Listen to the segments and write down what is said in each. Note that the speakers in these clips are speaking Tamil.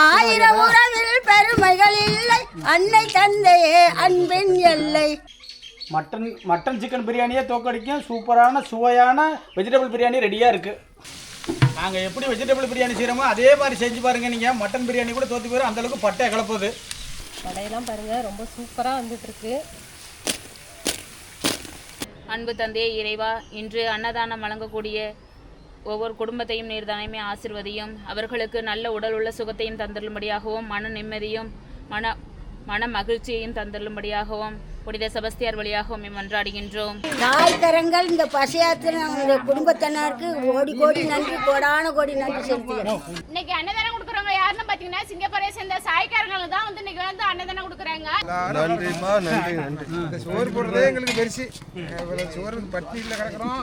ஆயிரம் உறவில் பெருமைகள் இல்லை. அன்னை தந்தையே அன்பின் எல்லை. மட்டன் மட்டன் சிக்கன் பிரியாணியே தோக்கடிக்கும். சூப்பரான சுவையான வெஜிடபிள் பிரியாணி ரெடியாக இருக்குது நாங்கள் எப்படி வெஜிடபிள் பிரியாணி செய்கிறோமோ அதே மாதிரி செஞ்சு பாருங்கள் நீங்கள் மட்டன் பிரியாணி கூட தோற்று போயிடும் அந்தளவுக்கு பட்டை கிளப்புது வடையெல்லாம் பாருங்க ரொம்ப சூப்பராக வந்துட்டு இருக்கு அன்பு தந்தையே இறைவா இன்று அன்னதானம் வழங்கக்கூடிய ஒவ்வொரு குடும்பத்தையும் நீர்தானமே ஆசிர்வதியும் அவர்களுக்கு நல்ல உடல் உள்ள சுகத்தையும் தந்தருளும்படியாகவும் மன நிம்மதியும் மன மன மகிழ்ச்சியையும் தந்தருளும்படியாகவும் புனித செபஸ்தியார் வழியாகவும் மன்றாடுகின்றோம். தாய்க்கரங்கள் இந்த பசியாத்திர குடும்பத்தினருக்கு கோடி கோடி நன்றி கோடான கோடி நன்றி செலுத்துகிறேன். இன்னைக்கு அன்னதானம் கொடுக்குறவங்க யாருன்னு பாத்தீங்கன்னா சிங்கப்பூரை சேர்ந்த சாய்க்காரங்களை தான் வந்து இன்னைக்கு வந்து அன்னதானம் கொடுக்குறாங்க. நன்றிம்மா நன்றி நன்றி. சோறு போடுறதே எங்களுக்கு பெருசு. சோறு பட்டினியில் கிடக்குறோம்.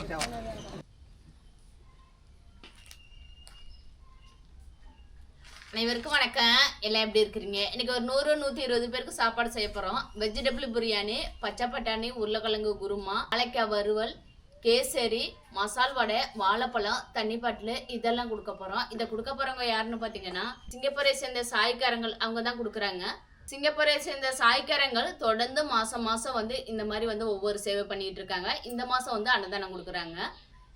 அனைவருக்கும் வணக்கம். எல்லாம் எப்படி இருக்கிறீங்க? இன்னைக்கு ஒரு நூறு நூற்றி இருபது பேருக்கு சாப்பாடு செய்ய போகிறோம் வெஜிடபிள் பிரியாணி பச்சை பட்டாணி உருளைக்கிழங்கு குருமா வாழைக்காய் வறுவல் கேசரி மசால் வடை வாழைப்பழம் தண்ணி பாட்டில் இதெல்லாம் கொடுக்க போகிறோம் இதை கொடுக்க போகிறவங்க யாருன்னு பார்த்தீங்கன்னா சிங்கப்பூரை சேர்ந்த சாய்க்காரங்கள் அவங்க தான் கொடுக்குறாங்க. சிங்கப்பூரை சேர்ந்த சாய்க்காரங்கள் தொடர்ந்து மாதம் மாதம் வந்து இந்த மாதிரி வந்து ஒவ்வொரு சேவை பண்ணிகிட்டு இருக்காங்க. இந்த மாதம் வந்து அன்னதானம் கொடுக்குறாங்க.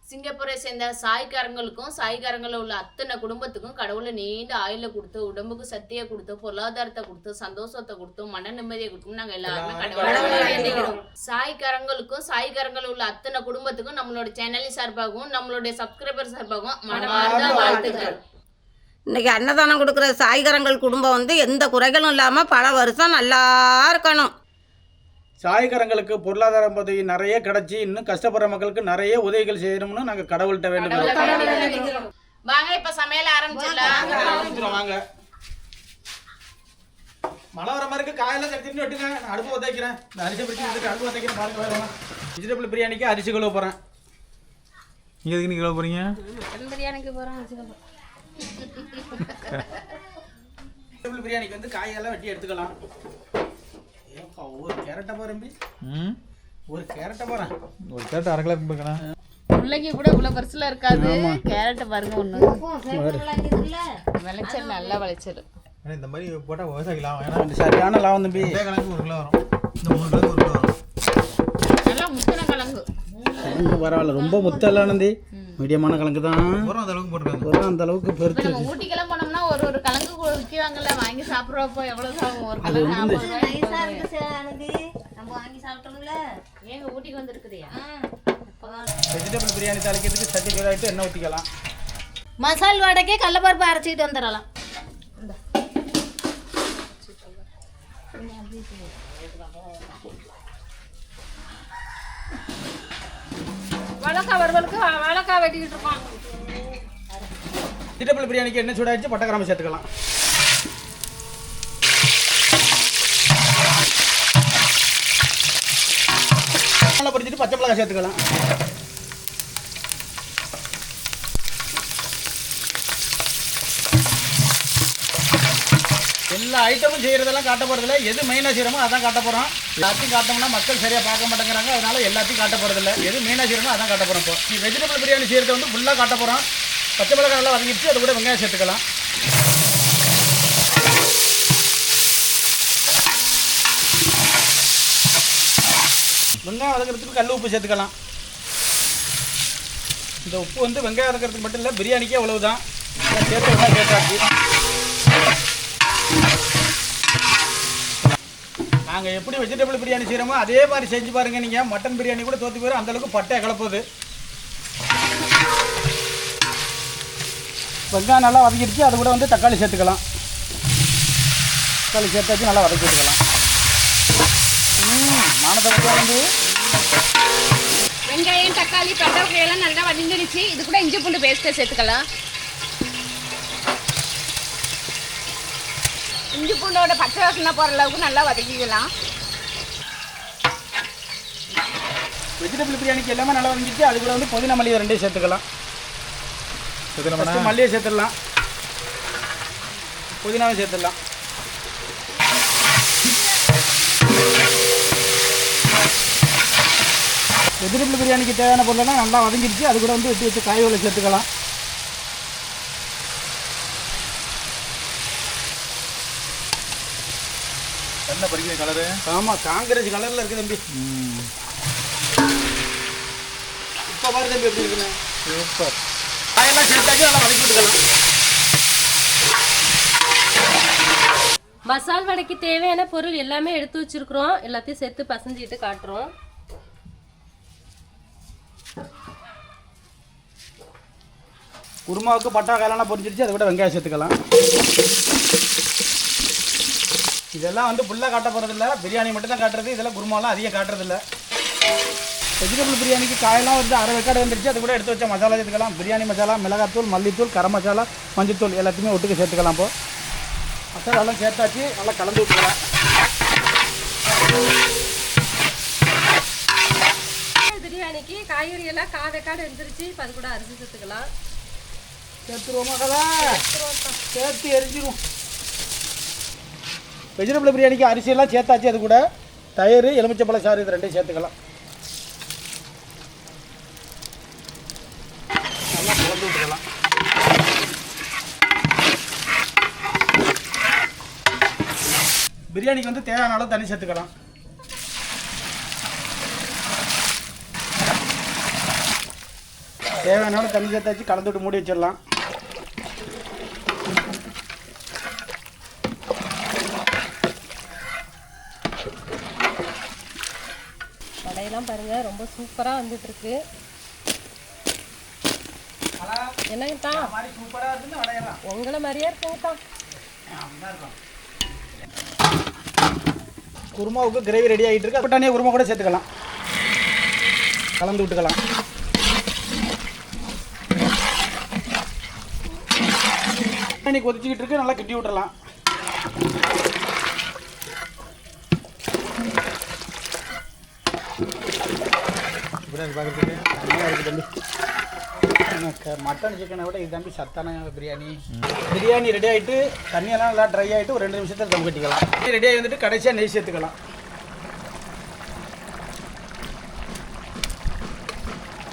சிங்கப்பூரை சேர்ந்த சாய்க்காரங்களுக்கும் சாய்க்காரங்களில் உள்ள அத்தனை குடும்பத்துக்கும் கடவுளை நீண்ட ஆயுள கொடுத்து உடம்புக்கு சக்தியை கொடுத்து பொருளாதாரத்தை கொடுத்து சந்தோஷத்தை கொடுத்து மன நிம்மதியை கொடுத்து நாங்க எல்லாருமே கடவுளை சாய்க்காரங்களுக்கும் சாய்க்காரங்கள் உள்ள அத்தனை குடும்பத்துக்கும் நம்மளோட சேனலின் சார்பாகவும் நம்மளுடைய சப்ஸ்கிரைபர் சார்பாகவும் மனமார்ந்த வாழ்த்துக்கள். இன்னைக்கு அன்னதானம் கொடுக்குற சாய்கரங்கள் குடும்பம் வந்து எந்த குறைகளும் இல்லாமல் பல வருஷம் நல்லா இருக்கணும். சாய்கரங்களுக்கு பொருளாதார உதவி நிறைய கிடச்சி இன்னும் கஷ்டப்படுற மக்களுக்கு நிறைய உதவிகள் செய்யணும்னு நாங்கள் கடவுள்கிட்ட வேண்டுகிறோம். வாங்க இப்ப சமையல் ஆரம்பிச்சிடலாம். வாங்க மழை வர மாதிரி இருக்கு. காயெல்லாம் கட்டிட்டு வெட்டுங்க. நான் அடுப்பு உதைக்கிறேன் இந்த அரிசி பிடிச்சி எடுத்து அடுப்பு உதைக்கிறேன் பாருங்க வெஜிடபிள் பிரியாணிக்கு அரிசி கழுவ போகிறேன் நீங்கள் எதுக்கு நீங்கள் போகிறீங்க பிரியாணிக்கு போகிறோம் வெஜிடபிள் பிரியாணிக்கு வந்து காயெல்லாம் வெட்டி எடுத்துக்கலாம். ஒரு கேரட்டை பாரும்பி ம்? ஒரு கேரட்டை பாறேன் ஒரு கேரட் அரை கிலோ பார்க்கணும் முள்ளங்கி கூட இவ்வளவு பெருசுல இருக்காது. கேரட் பாருங்க ஒண்ணு. விளைச்சல் நல்ல விளைச்சல். இந்த மாதிரி போட்டால் விவசாயி லாபம். ஏன்னா இந்த சரியான லாபம் தம்பி. கணக்கு ஒரு கிலோ வரும். இந்த மூணு கிலோ ஒரு கிலோ வரும். நல்லா முத்தின கிழங்கு. கிழங்கு பரவாயில்ல. ரொம்ப முத்தல்ல நந்தி மீடியமான கிழங்கு தான். உரம் அந்த அளவுக்கு போட்டுருக்காங்க ஒரு அந்த அளவுக்கு பெருத்து நம்ம ஊட்டிக்கெல்லாம் போனோம்னா ஒரு ஒரு கிழங்கு கு- விற்கிறாங்கல்ல வாங்கி சாப்பிட்றப்போ எவ்வளவு சாகும் ஒரு ரூபாய் நம்ம வாங்கி சாப்பிட்டோம்ல. ஏங்க ஊட்டிக்கு வந்திருக்குதியா வெஜிடபிள் பிரியாணி தாளிக்கிறதுக்கு சட்டி சூடாகிட்டு எண்ணெய் ஊற்றிக்கலாம் மசால் வடைக்கே கடலப்பருப்பு அரைச்சிட்டு வந்துடலாம். வாழைக்காய் வறுவலுக்கு வாழைக்காய் வெட்டிக்கிட்டு இருக்கோம். திட்டப்பள்ளி பிரியாணிக்கு என்ன சூடாச்சு பட்டை சேர்த்துக்கலாம். நல்லா பொரிச்சிட்டு பச்சை மிளகாய் சேர்த்துக்கலாம். எல்லா ஐட்டமும் செய்யறதெல்லாம் காட்ட போறதில்ல எது மெயினாக செய்யறோமோ அதான் காட்ட போறோம் எல்லாத்தையும் காட்டோம்னா மக்கள் சரியா பார்க்க மாட்டேங்கிறாங்க. அதனால எல்லாத்தையும் காட்ட போறதில்ல எது மெயினாக செய்யறோமோ அதான் காட்ட போறோம் இப்போ. நீ வெஜிடபிள் பிரியாணி செய்யறத வந்து ஃபுல்லாக காட்ட போறோம் பச்சை மிளகாய் நல்லா வதங்கிடுச்சு. அது கூட வெங்காயம் சேர்த்துக்கலாம். வெங்காயம் வதக்கிறதுக்கு கல் உப்பு சேர்த்துக்கலாம். இந்த உப்பு வந்து வெங்காயம் வதக்கிறதுக்கு மட்டும் இல்லை பிரியாணிக்கே அவ்வளவுதான். சேர்த்து தான் சேர்த்தாச்சு. நாங்கள் எப்படி வெஜிடபிள் பிரியாணி செய்கிறோமோ அதே மாதிரி செஞ்சு பாருங்க நீங்கள் மட்டன் பிரியாணி கூட தோற்று போயிடும் அந்தளவுக்கு பட்டை கிளப்புது வெங்காயம் நல்லா வதக்கிடுச்சு. அது கூட வந்து தக்காளி சேர்த்துக்கலாம். தக்காளி சேர்த்தாச்சு நல்லா வதக்கி விட்டுக்கலாம் ம் மானத்தை வந்து வெங்காயம் தக்காளி பெட்டை எல்லாம் நல்லா வதங்கிடுச்சு. இது கூட இஞ்சி பூண்டு பேஸ்ட்டை சேர்த்துக்கலாம். இஞ்சி பூண்டோட பச்சை வாசனை போகிற அளவுக்கு நல்லா வதக்கிக்கலாம். வெஜிடபிள் பிரியாணிக்கு எல்லாமே நல்லா வதங்கிடுச்சு அது கூட வந்து புதினா மல்லி ரெண்டையும் சேர்த்துக்கலாம். மல்லியை சேர்த்துடலாம். புதினாவை சேர்த்துடலாம். வெஜிடபிள் பிரியாணிக்கு தேவையான பொருளெல்லாம் நல்லா வதங்கிடுச்சு. அது கூட வந்து வெட்டி வச்சு காய்களை சேர்த்துக்கலாம். என்ன பறிக்கிற கலரு ஆமாம் காங்கிரஸ் கலரில் இருக்குது தம்பி. இப்போ பாரு தம்பி எப்படி இருக்குன்னு. சூப்பர் காயெல்லாம் சேர்த்தாச்சு நல்லா வதக்கி விட்டுக்கலாம். மசால் வடைக்கு தேவையான பொருள் எல்லாமே எடுத்து வச்சிருக்கிறோம். எல்லாத்தையும் சேர்த்து பசஞ்சிட்டு காட்டுறோம். குருமாவுக்கு பட்டா காயெல்லாம் பொரிஞ்சிருச்சு அதை விட வெங்காயம் சேர்த்துக்கலாம். இதெல்லாம் வந்து ஃபுல்லாக காட்ட போகிறதில்ல பிரியாணி மட்டும் தான் காட்டுறது. இதெல்லாம் குருமாலாம் அதிகம் காட்டுறதில்ல. வெஜிடபிள் பிரியாணிக்கு காயெல்லாம் வந்து அரை வெக்காடு வந்துருச்சு. அது கூட எடுத்து வச்ச மசாலா சேர்த்துக்கலாம். பிரியாணி மசாலா மிளகாத்தூள் மல்லித்தூள் கரம் மசாலா மஞ்சத்தூள் எல்லாத்தையுமே ஒட்டுக்கு சேர்த்துக்கலாம் இப்போ மசாலாலாம் சேர்த்தாச்சு. நல்லா கலந்து விட்டுக்கலாம். பிரியாணிக்கு காய்கறி எல்லாம் காவைக்காடு எழுந்திரிச்சு இப்போ அது கூட அரிசி சேர்த்துக்கலாம். சேர்த்துருவோமா கதா? சேர்த்து எரிஞ்சிரும். வெஜிடபிள் பிரியாணிக்கு அரிசியெல்லாம் சேர்த்தாச்சு அது கூட தயிர் எலுமிச்சப்பழ சாறு இது ரெண்டையும் சேர்த்துக்கலாம். நல்லா கலந்து விட்டுக்கலாம். பிரியாணிக்கு வந்து தேவையான அளவு தண்ணி சேர்த்துக்கலாம். தேவையான அளவு தண்ணி சேர்த்தாச்சு கலந்து விட்டு மூடி வச்சிடலாம். வடையெல்லாம் பாருங்க ரொம்ப சூப்பராக வந்துட்டு இருக்கு சூப்பராக உங்களை மாதிரியே இருக்குங்க குருமாவுக்கு கிரேவி ரெடி ஆகிட்டு இருக்கு. பட்டாணியை குருமா கூட சேர்த்துக்கலாம். கலந்து விட்டுக்கலாம். பட்டாணி கொதிச்சுக்கிட்டு இருக்கு நல்லா கட்டி விட்டுறலாம். பிரியாணி பார்க்குறதுக்கு. நல்லா இருக்குது தம்பி. எனக்கு மட்டன் சிக்கனை விட இது தம்பி சத்தான பிரியாணி. பிரியாணி ரெடி ஆகிட்டு தண்ணியெல்லாம் நல்லா ட்ரை ஆகிட்டு ஒரு ரெண்டு நிமிஷத்தில் தம் கட்டிக்கலாம். ரெடி ஆகி வந்துட்டு கடைசியாக நெய் சேர்த்துக்கலாம்.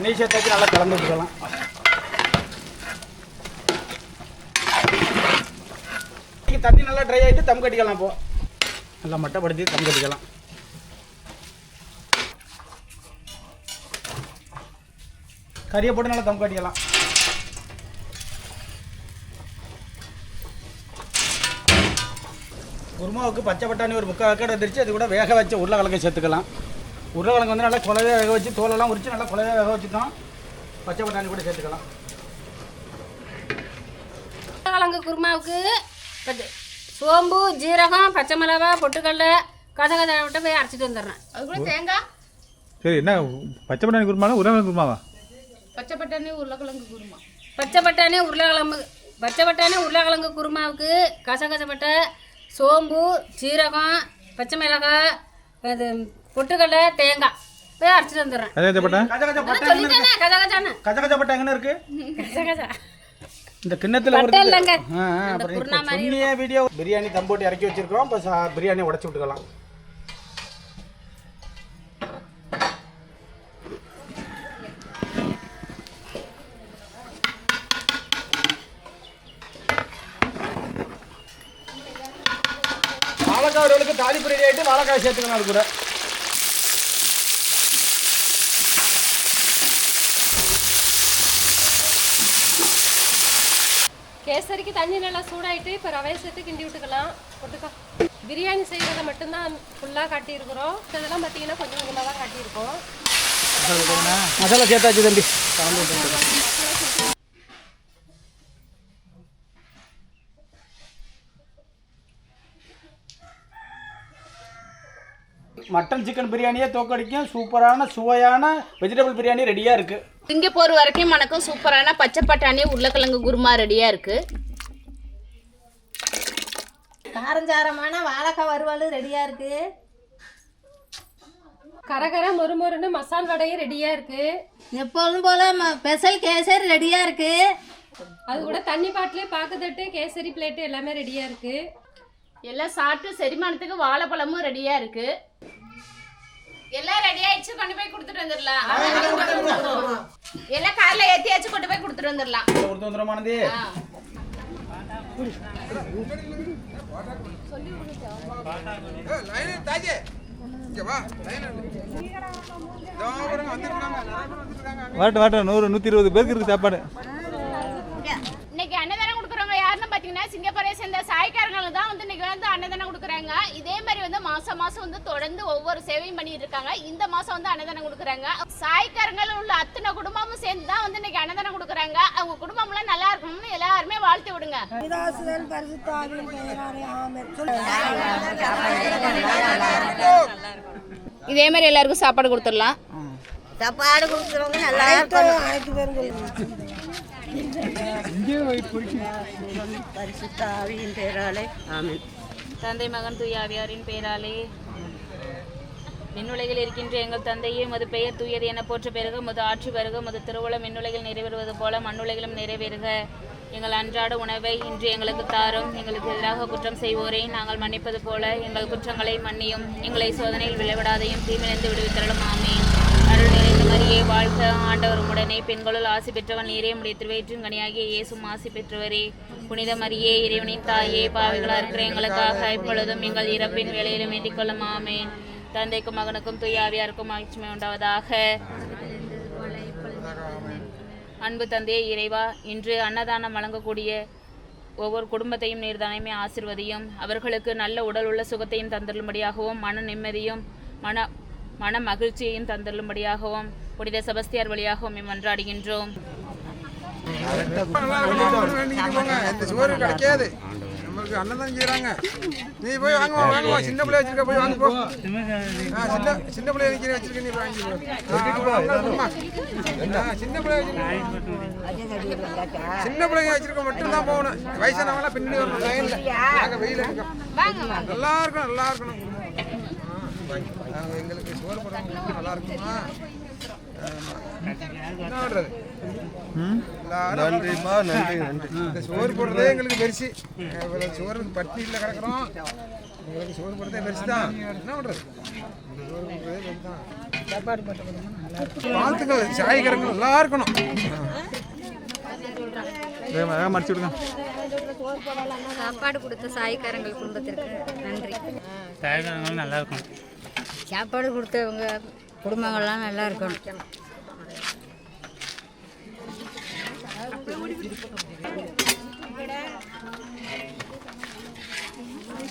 நெய் சேர்த்தாச்சு நல்லா கலந்து விட்டுக்கலாம். தண்ணி நல்லா ட்ரை ஆகிட்டு தம் கட்டிக்கலாம் இப்போ. நல்லா மட்டைப்படுத்தி தம் கட்டிக்கலாம். கறியை போட்டு நல்லா தம் கட்டிக்கலாம் குருமாவுக்கு பச்சை பட்டாணி ஒரு முக்கால் வேக்காடு வந்துருச்சு. அது கூட வேக வச்ச உருளைக்கிழங்கு சேர்த்துக்கலாம். உருளைக்கிழங்கு வந்து நல்லா குலவே வேக வச்சு தோலெல்லாம் உரிச்சு நல்லா குலவே வேக வச்சுட்டோம். பச்சை பட்டாணி கூட சேர்த்துக்கலாம். கிழங்கு குருமாவுக்கு பச்சை- சோம்பு ஜீரகம் பச்சை மிளகா பொட்டுக்கடலை கசகசை விட்டு போய் அரைச்சிட்டு வந்துடுறேன். அது கூட தேங்காய். சரி என்ன? பச்சை பட்டாணி குருமாவா உருளைக்கிழங்கு குருமாவா? பச்சை பட்டாணி உருளைக்கிழங்கு குருமா. பச்சை பட்டாணி உருளைக்கிழங்கு பச்சை பட்டாணி உருளைக்கிழங்கு குருமாவுக்கு கசகசப்பட்டை சோம்பு சீரகம் பச்சை மிளகாய் இது பொட்டுக்கடலை தேங்காய். போய் அரைச்சிட்டு வந்துடுறேன்? சொல்லிட்டேனே கசகசான்னு. கஜ கஜ பட்டை எங்கே இருக்கு? கசகசா. இந்த கிண்ணத்தில் ஒரு வீடியோ. பிரியாணி தம் போட்டு இறக்கி வச்சிருக்கோம் இப்போ பிரியாணி உடச்சி விட்டுக்கலாம். தாளிப்பு ரெடி ஆகிட்டு வாழைக்காய் சேர்த்துக்கணும் அது கூட. கேசரிக்கு தண்ணி நல்லா சூடாயிட்டு இப்போ ரவையை சேர்த்து கிண்டி விட்டுக்கலாம். போட்டுக்கோ பிரியாணி செய்கிறத மட்டும்தான் ஃபுல்லாக காட்டியிருக்கிறோம். இதெல்லாம் பார்த்தீங்கன்னா கொஞ்சம் கொஞ்சமாக தான் காட்டியிருக்கோம். மசாலா சேர்த்தாச்சு தம்பி. கலந்து விட்டு மட்டன் சிக்கன் பிரியாணியே தோக்கடிக்கும். சூப்பரான சுவையான வெஜிடபிள் பிரியாணி ரெடியாக இருக்குது சிங்கப்பூர் வரைக்கும் மணக்கும் சூப்பரான பச்சை பட்டாணி உருளைக்கிழங்கு குருமா ரெடியா இருக்கு. காரஞ்சாரமான வாழைக்காய் வறுவல் ரெடியாக இருக்குது கரகர மொறுமொறுன்னு மசால் வடையும் ரெடியாக இருக்குது எப்பொழுதும் போல ஸ்பெஷல் கேசரி ரெடியாக இருக்குது அது கூட தண்ணி பாட்டிலே பாக்குத்தட்டு கேசரி பிளேட்டு எல்லாமே ரெடியாக இருக்குது எல்லாம் சாப்பிட்டு செரிமானத்துக்கு வாழைப்பழமும் ரெடியா இருக்கு. எல்லாம் ரெடி ஆயிடுச்சு கொண்டு போய் கொடுத்துட்டு வந்துடலாம். எல்லாம் கார்ல ஏத்தியாச்சு கொண்டு போய் கொடுத்துட்டு வந்துடலாம். ஒருத்தர் வந்துடுமானது ஆ. ஏய், லைனு தாஜே. இங்க வா லைன் இதோ பாருங்க வந்துருக்காங்க நிறைய பேர் வந்துருக்காங்க வரட்டும் வரட்டும். நூறு நூற்றி இருபது பேருக்கு இருக்குது சாப்பாடு இன்னைக்கு அன்னதானம் கொடுக்குறவங்க யாருன்னு பார்த்தீங்கன்னா சிங்கப்பூரை சேர்ந்த சாய்க்காரங்களுக்கு தான் வந்து இன்னைக்கு வந்து அன்னதானம் கொடுக்குறாங்க. இதே மாதிரி வந்து மாசம் மாசம் வந்து தொடர்ந்து ஒவ்வொரு சேவையும் பண்ணிட்டு இருக்காங்க. இந்த மாசம் வந்து அன்னதானம் கொடுக்குறாங்க. சாய்க்காரங்கள் உள்ள அத்தனை குடும்பமும் சேர்ந்து தான் வந்து இன்னைக்கு அன்னதானம் கொடுக்குறாங்க. அவங்க குடும்பம்லாம் நல்லா இருக்கணும்னு எல்லாருமே வாழ்த்து விடுங்க. இதே மாதிரி எல்லாருக்கும் சாப்பாடு கொடுத்துடலாம். சாப்பாடு கொடுக்குறவங்க நல்லா பரிசுத்தாவியின் பேராலே. ஆமென். தந்தை மகன் தூய ஆவியாரின் பெயராலே விண்ணுலகில் இருக்கின்ற எங்கள் தந்தையே உமது பெயர் தூயது என போற்ற பெருக உமது ஆட்சி வருக உமது திருவுளம் விண்ணுலகில் நிறைவேறுவது போல மண்ணுலகிலும் நிறைவேறுக. எங்கள் அன்றாட உணவை இன்று எங்களுக்கு தாரும். எங்களுக்கு எதிராக குற்றம் செய்வோரை நாங்கள் மன்னிப்பது போல எங்கள் குற்றங்களை மன்னியும். எங்களை சோதனையில் விளைவிடாதையும் தீமிழந்து விடுவித்தரலும் நிறைந்த மரியே வாழ்க. ஆண்டவர் உடனே பெண்களுள் ஆசி பெற்றவன் நீரே. முடிய திருவயிற்றின் கனியாகிய இயேசும் ஆசி பெற்றவரே. புனித மரியே இறைவனின் தாயே. பாவிகளா இருக்கிற எங்களுக்காக இப்பொழுதும் எங்கள் இறப்பின் வேலையிலும் வேண்டிக் கொள்ளும். ஆமேன். தந்தைக்கும் மகனுக்கும் துயாவியாருக்கும் மகிழ்ச்சிமை உண்டாவதாக. அன்பு தந்தையே இறைவா இன்று அன்னதானம் வழங்கக்கூடிய ஒவ்வொரு குடும்பத்தையும் நீர்தானமே ஆசிர்வதியும். அவர்களுக்கு நல்ல உடல் உள்ள சுகத்தையும் தந்தருளும்படியாகவும் மன நிம்மதியும் மன மன மகிழ்ச்சியையும் தந்தருளும்படியாகவும் புனித செபஸ்தியார் வழியாகவும் மன்றாடுகின்றோம் நல்லா சோறு கிடைக்காது நம்மளுக்கு அன்னதானம் செய்கிறாங்க நீ போய் வாங்குவா வாங்குவா சின்ன பிள்ளை வச்சிருக்க போய் வாங்க போ ஆ, சின்ன சின்ன பிள்ளை வைக்கிற வச்சிருக்க நீ வாங்கி சின்ன பிள்ளை சின்ன பிள்ளைங்க வச்சிருக்க மட்டும்தான் போகணும் வயசானவங்களாம் பின்னாடி வரணும் லைன்ல நாங்கள் வெயில் எடுக்கோம் நல்லா இருக்கணும் நல்லா இருக்கணும் ஆ, எங்களுக்கு சோறு போடுறவங்க நல்லா இருக்குமா நன்றிம்மா நன்றி நன்றி. இந்த சோறு போடுறதே எங்களுக்கு பெருசு. இவ்வளோ சோறுக்கு பட்டினியில் கிடக்குறோம். எங்களுக்கு சோறு போடுறதே பெருசு தான் என்ன பண்ணுறது சோறு போடுறதே பெருசு தான் சாப்பாடு போட்டு வாழ்த்துக்கள் சாய்கரங்கள் நல்லா இருக்கணும். வேகமாக வேகமாக மடிச்சு விடுங்க சாப்பாடு கொடுத்த சாய்க்காரங்கள் குடும்பத்திற்கு நன்றி. சாப்பாடு கொடுத்தவங்க குடும்பங்கள்லாம் நல்லா இருக்கணும்.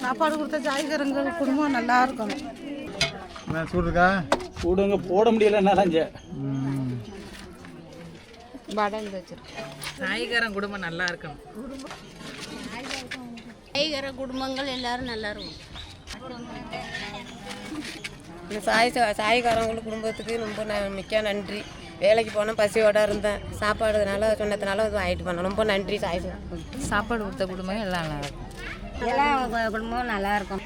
சாப்பாடு கொடுத்த ஜாய்கரங்கள் குடும்பம் நல்லா இருக்கணும். என்ன சூடு இருக்கா கூடுங்க போட முடியல என்னாலஞ்ச வடந்து வச்சிருக்கேன். சாய்கரம் குடும்பம் நல்லா இருக்கணும். கைகர குடும்பங்கள் எல்லாரும் நல்லா இருக்கும் இந்த சாய் சாய்காரங்களுக்கு குடும்பத்துக்கு ரொம்ப ந மிக்க நன்றி. வேலைக்கு போனேன் பசியோட இருந்தேன். சாப்பாடுனால சொன்னதுனால இது ஆகிட்டு பண்ணேன் ரொம்ப நன்றி சாய் சாப்பாடு கொடுத்த குடும்பம் எல்லாம் நல்லா இருக்கும். எல்லா குடும்பமும் நல்லா இருக்கும்.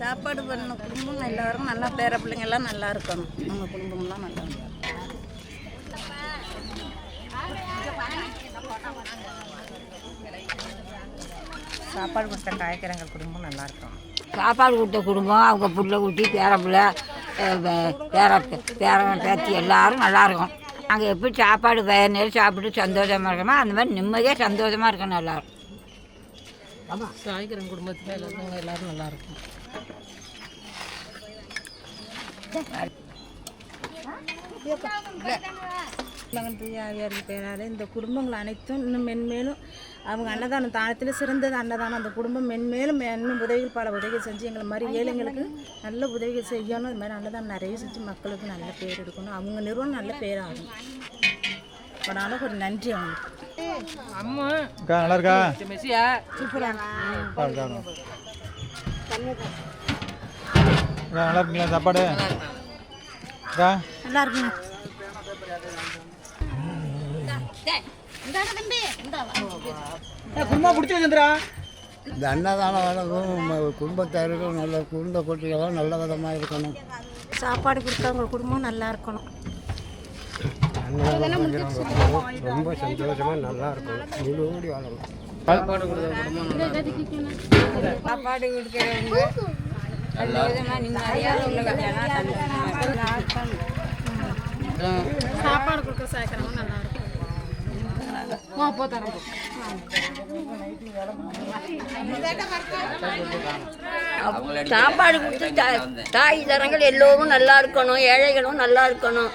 சாப்பாடு பண்ண குடும்பம் எல்லாரும் நல்லா பேர பிள்ளைங்க எல்லாம் நல்லா இருக்கணும். நம்ம குடும்பம்லாம் நல்லா இருக்கும் சாப்பாடு கொடுத்த காய்கறங்கள் குடும்பம் நல்லா இருக்கும் சாப்பாடு கொடுத்த குடும்பம் அவங்க புள்ள குட்டி பேர பிள்ளை பேர பேரன் பேத்தி எல்லாரும் நல்லா இருக்கும். நாங்கள் எப்படி சாப்பாடு பயனேறு சாப்பிட்டு சந்தோஷமாக இருக்கணுமோ அந்த மாதிரி நிம்மதியாக சந்தோஷமாக இருக்கணும் எல்லாரும். சாய்கரம் குடும்பத்தில் எல்லாரும் எல்லாரும் நல்லா இருக்கும். மகன் தூயாவியாருக்கு பேரால் இந்த குடும்பங்கள் அனைத்தும் இன்னும் மென்மேலும் அவங்க அன்னதானம் தானத்தில் சிறந்தது அன்னதானம். அந்த குடும்பம் மென்மேலும் இன்னும் உதவிகள் பல உதவிகள் செஞ்சு எங்களை மாதிரி ஏழைங்களுக்கு நல்ல உதவிகள் செய்யணும். இது மாதிரி அன்னதானம் நிறைய செஞ்சு மக்களுக்கு நல்ல பேர் எடுக்கணும். அவங்க நிறுவனம் நல்ல பேர் ஆகும் அதனால ஒரு நன்றி அவங்களுக்கு. அக்கா நல்லா இருக்கா? இருக்கா. அக்கா நல்லா இருக்குங்களா? சாப்பாடு? நல்லா இருக்குங்க. குருமா பிடிச்சி வச்சுருந்துடா. இந்த அன்னதானம் வழங்கும் குடும்பத்தார்கள் நல்ல குடும்ப குட்டிகளும் நல்ல விதமாக இருக்கணும். சாப்பாடு கொடுத்தவங்க குடும்பம் நல்லா இருக்கணும். ரொம்ப சந்தோஷமாக நல்லா இருக்கணும். முழுவடி வாழணும் சாப்பாடு கொடுக்குறவங்க நல்ல விதமாக நிம்மதியாக உள்ள கல்யாணம் சாப்பாடு கொடுக்க சாய்க்கிறவங்க நல்லா சாப்பாடு கொடுத்து தாய் தரங்கள் எல்லோரும் நல்லா இருக்கணும் ஏழைகளும் நல்லா இருக்கணும்.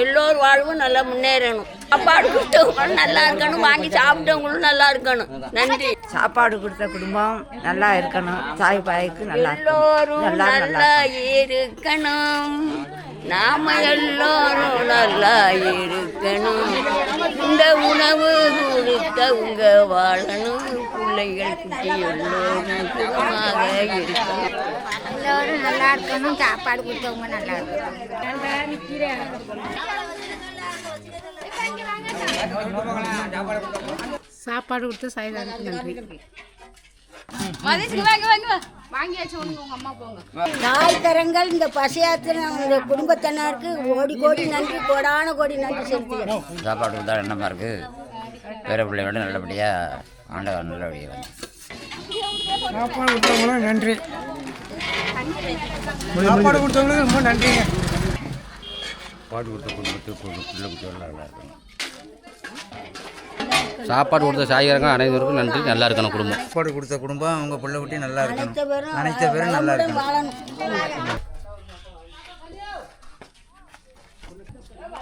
எல்லோர் வாழ்வும் நல்லா முன்னேறணும். சாப்பாடு கொடுத்தவங்களும் நல்லா இருக்கணும் வாங்கி சாப்பிட்டவங்களும் நல்லா இருக்கணும். நன்றி. சாப்பாடு கொடுத்த குடும்பம் நல்லா இருக்கணும் தாய் பாய்க்கு நல்லா எல்லோரும் நல்லா நல்லா இருக்கணும். நாம எல்லோரும் நல்லா இருக்கணும். இந்த உணவு கொடுத்தவங்க வாழணும். பிள்ளைகள் குட்டி எல்லோரும் சுகமாக இருக்கணும். எல்லோரும் நல்லா இருக்கணும். சாப்பாடு கொடுத்தவங்க நல்லா இருக்கணும். சாப்பாடு கொடுத்து சாய்தாருக்கு நன்றி. வாங்கியாச்சு ஒன்று உங்க அம்மா போங்க. தாய் தரங்கள் இந்த பசியாத்திர குடும்பத்தினருக்கு கோடி கோடி நன்றி கோடான கோடி நன்றி செலுத்துகிறேன். சாப்பாடு கொடுத்தா என்னமா இருக்கு? பேர பிள்ளைகளோட நல்லபடியாக ஆண்டவர் நல்லபடியாக வந்து. சாப்பாடு கொடுத்தவங்களும் நன்றி. சாப்பாடு கொடுத்தவங்களுக்கு ரொம்ப நன்றிங்க. சாப்பாடு கொடுத்த குடும்பத்துக்கு பிள்ளை குட்டி நல்லா இருக்கணும். சாப்பாடு கொடுத்த சாய்கரங்க அனைவருக்கும் நன்றி. நல்லா இருக்கணும் குடும்பம். சாப்பாடு கொடுத்த குடும்பம் அவங்க பிள்ளை குட்டி நல்லா இருக்கணும். அனைத்து பேரும் நல்லா இருக்கணும்.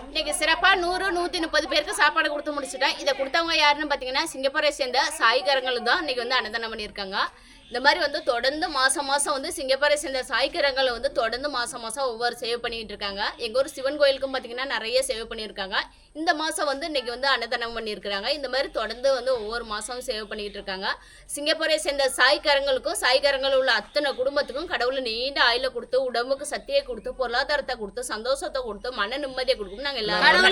இன்னைக்கு சிறப்பா நூறு நூத்தி முப்பது பேருக்கு சாப்பாடு கொடுத்து முடிச்சுட்டேன். இதை கொடுத்தவங்க யாருன்னு பாத்தீங்கன்னா சிங்கப்பூரை சேர்ந்த சாய்கரங்கள் தான் இன்னைக்கு வந்து அன்னதானம் பண்ணியிருக்காங்க. இந்த மாதிரி வந்து தொடர்ந்து மாசம் மாசம் வந்து சிங்கப்பூரை சேர்ந்த சாய்கரங்களை வந்து தொடர்ந்து மாசம் மாசம் ஒவ்வொரு சேவ் பண்ணிட்டு இருக்காங்க. எங்க ஊர் சிவன் கோயிலுக்கும் பாத்தீங்கன்னா நிறைய சேவ் பண்ணியிருக்காங்க. இந்த மாசம் வந்து இன்னைக்கு வந்து அன்னதானம் பண்ணியிருக்காங்க இந்த மாதிரி தொடர்ந்து வந்து ஒவ்வொரு மாசம் சேவ் பண்ணிட்டு இருக்காங்க. சிங்கப்பூரை சேர்ந்த சாய்கரங்களுக்கும் சாய்கரங்கள் உள்ள அத்தனை குடும்பத்துக்கும் கடவுள் நீண்ட ஆயுள கொடுத்து உடம்புக்கு சக்தியை கொடுத்து பொருளாதாரத்தை கொடுத்து சந்தோஷத்தை கொடுத்து மன நிம்மதியை கொடுக்கும் நாங்க எல்லாரும்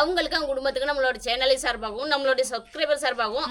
அவங்களுக்கு அவங்க குடும்பத்துக்கு நம்மளோட சேனலை சார்பாகவும் நம்மளுடைய சப்ஸ்கிரைபர் சார்பாகவும்